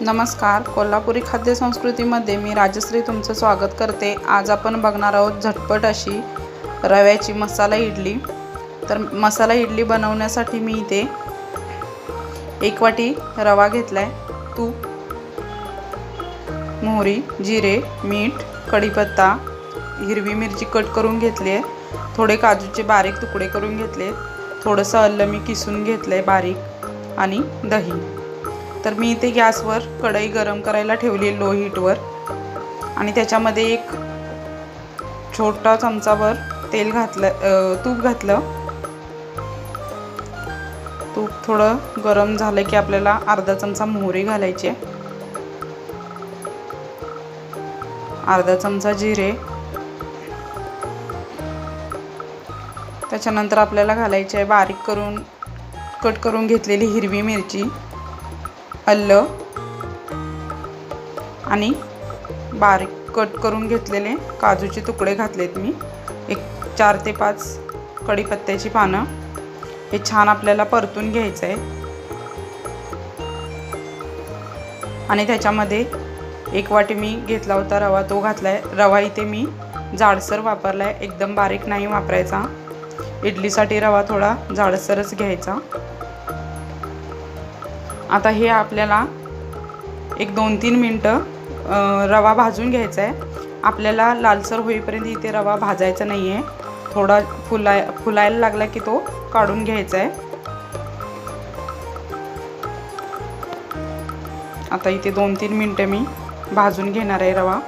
नमस्कार. कोल्हापुरी खाद्य संस्कृतीमध्ये मी राजश्री तुमचं स्वागत करते. आज आपण बघणार आहोत झटपट अशी रव्याची मसाला इडली. तर मसाला इडली बनवण्यासाठी मी इथे एक वाटी रवा घेतला आहे तूप मोहरी जिरे मीठ कढीपत्ता हिरवी मिरची कट करून घेतली आहे. थोडे काजूचे बारीक तुकडे करून घेतले थोडंसं अल्लं मी किसून घेतलं आहे बारीक आणि दही. तर मी इथे गॅसवर कढई गरम करायला ठेवली लो हीटवर आणि त्याच्यामध्ये एक छोटा चमचाभर तेल घातलं तूप घातलं. तूप थोडं गरम झालं की आपल्याला अर्धा चमचा मोहरी घालायची आहे. अर्धा चमचा जिरे. त्याच्यानंतर आपल्याला घालायची आहे बारीक करून कट करून घेतलेली हिरवी मिरची. आलं आणि बारीक कट करून घेतलेले काजूचे तुकडे घातलेत मी. एक चार ते पाच कढीपत्त्याची पानं. हे छान आपल्याला परतून घ्यायचं आहे आणि त्याच्यामध्ये एक वाटी मी घेतला होता रवा तो घातला आहे रवा इथे मी जाडसर वापरला आहे एकदम बारीक नाही वापरायचा. इडलीसाठी रवा थोडा जाडसरच घ्यायचा. आता हे आपल्याला एक दोन तीन मिनटं रवा भाजून घ्यायचा आहे आपल्याला लालसर होईपर्यंत इथे रवा भाजायचा नाही आहे थोडा फुलाय फुलायला लागला की तो काढून घ्यायचा आहे आता इथे दोन तीन मिनटं मी भाजून घेणार आहे रवा.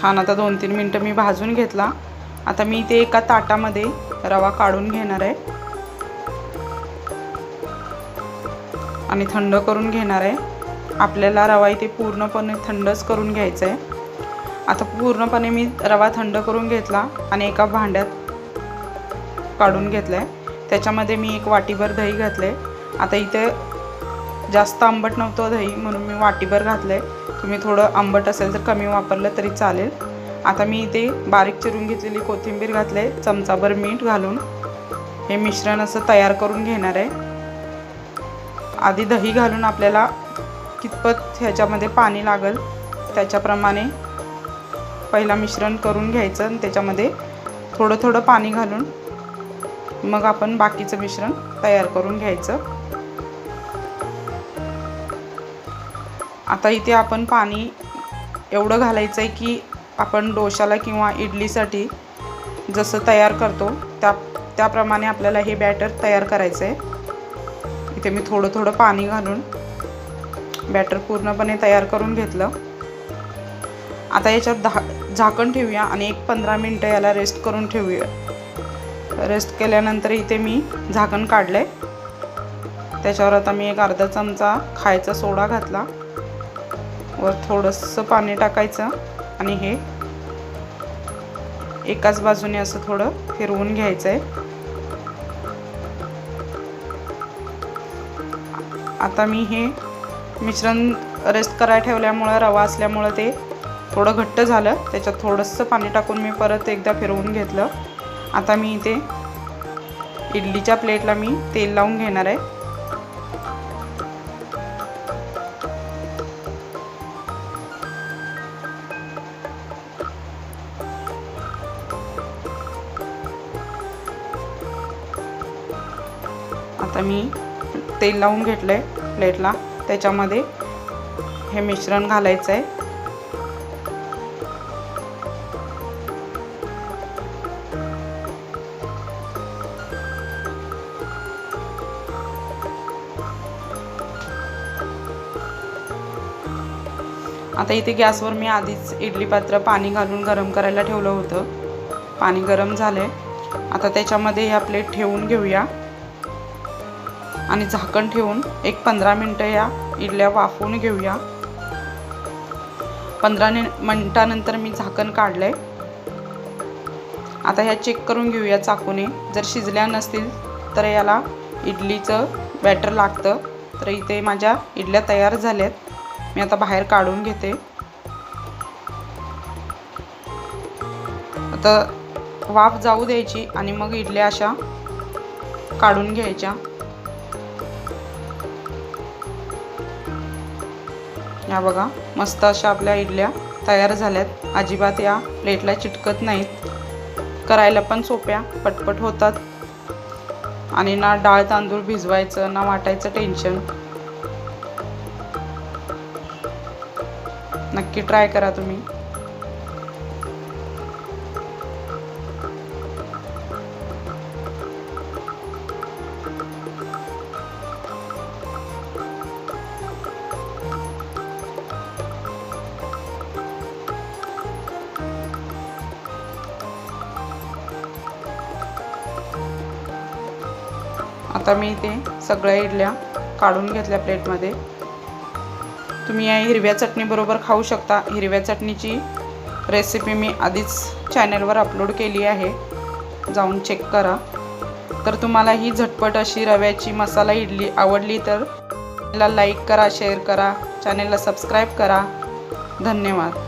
छान आता दोन तीन मिनटं मी भाजून घेतला. आता मी इथे एका ताटामध्ये रवा काढून घेणार आहे. आणि थंड करून घेणार आहे. आपल्याला रवा इथे पूर्णपणे थंडच करून घ्यायचा आहे आता पूर्णपणे मी रवा थंड करून घेतला आणि एका भांड्यात काढून घेतला आहे त्याच्यामध्ये मी एक वाटीभर दही घातले आता इथे जास्त आंबट नव्हतं दही म्हणून मी वाटीभर घातलं आहे तुम्ही थोडं आंबट असेल तर कमी वापरलं तरी चालेल. आता मी इथे बारीक चिरून घेतलेली कोथिंबीर घातले आहे. चमचाभर मीठ घालून. हे मिश्रण असं तयार करून घेणार आहे. आधी दही घालून आपल्याला कितपत ह्याच्यामध्ये पाणी लागेल त्याच्याप्रमाणे पहिला मिश्रण करून घ्यायचं आणि त्याच्यामध्ये थोडं थोडं पाणी घालून मग आपण बाकीचं मिश्रण तयार करून घ्यायचं. आता इथे आपण पाणी एवढं घालायचं आहे की आपण डोशाला किंवा इडलीसाठी जसं तयार करतो त्या त्याप्रमाणे आपल्याला हे बॅटर तयार करायचं आहे इथे मी थोडं थोडं पाणी घालून बॅटर पूर्णपणे तयार करून घेतलं. आता याच्यात धा झाकण ठेवूया आणि एक पंधरा मिनटं याला रेस्ट करून ठेवूया. रेस्ट केल्यानंतर इथे मी झाकण काढलं आहे त्याच्यावर आता मी एक अर्धा चमचा खायचा सोडा घातला. वर थोडंसं पाणी टाकायचं. आणि हे एकाच बाजूने असं थोडं फिरवून घ्यायचं आहे आता मी हे मिश्रण रेस्ट करायला ठेवल्यामुळं रवा असल्यामुळं ते थोडं घट्ट झालं. त्याच्यात थोडंसं पाणी टाकून मी परत एकदा फिरवून घेतलं. आता मी इथे इडलीच्या प्लेटला मी तेल लावून घेणार आहे. आता मी तेल लावून घेतलं आहे प्लेटला. त्याच्यामध्ये हे मिश्रण घालायचं आहे आता इथे गॅसवर मी आधीच इडली पात्र पाणी घालून गरम करायला ठेवलं होतं. पाणी गरम झाले आता त्याच्यामध्ये ह्या प्लेट ठेवून घेऊया. आणि झाकण ठेवून एक पंधरा मिनटं या इडल्या वाफवून घेऊया. पंधरा मिनटानंतर मी झाकण काढलं आहे आता ह्या चेक करून घेऊया चाकूने. जर शिजल्या नसतील तर याला इडलीचं बॅटर लागतं. तर इथे माझ्या इडल्या तयार झाल्यात. मी आता बाहेर काढून घेते. आता वाफ जाऊ द्यायची आणि मग इडल्या अशा काढून घ्यायच्या. या बघा मस्त अशा आपल्या इडल्या तयार झाल्यात. अजिबात या प्लेटला चिटकत नाहीत. करायला पण सोप्या पटपट होतात. आणि ना डाळ तांदूळ भिजवायचं ना वाटायचं टेन्शन नक्की ट्राय करा तुम्ही. आता मी ते सगळ्या इडल्या काढून घेतल्या प्लेटमध्ये. तुम्ही या हिरव्या चटणीबरोबर खाऊ शकता. हिरव्या चटणीची रेसिपी मी आधीच चॅनलवर अपलोड केली आहे. जाऊन चेक करा. तर तुम्हाला ही झटपट अशी रव्याची मसाला इडली आवडली तर मला लाईक करा शेअर करा चॅनेलला सबस्क्राईब करा. धन्यवाद.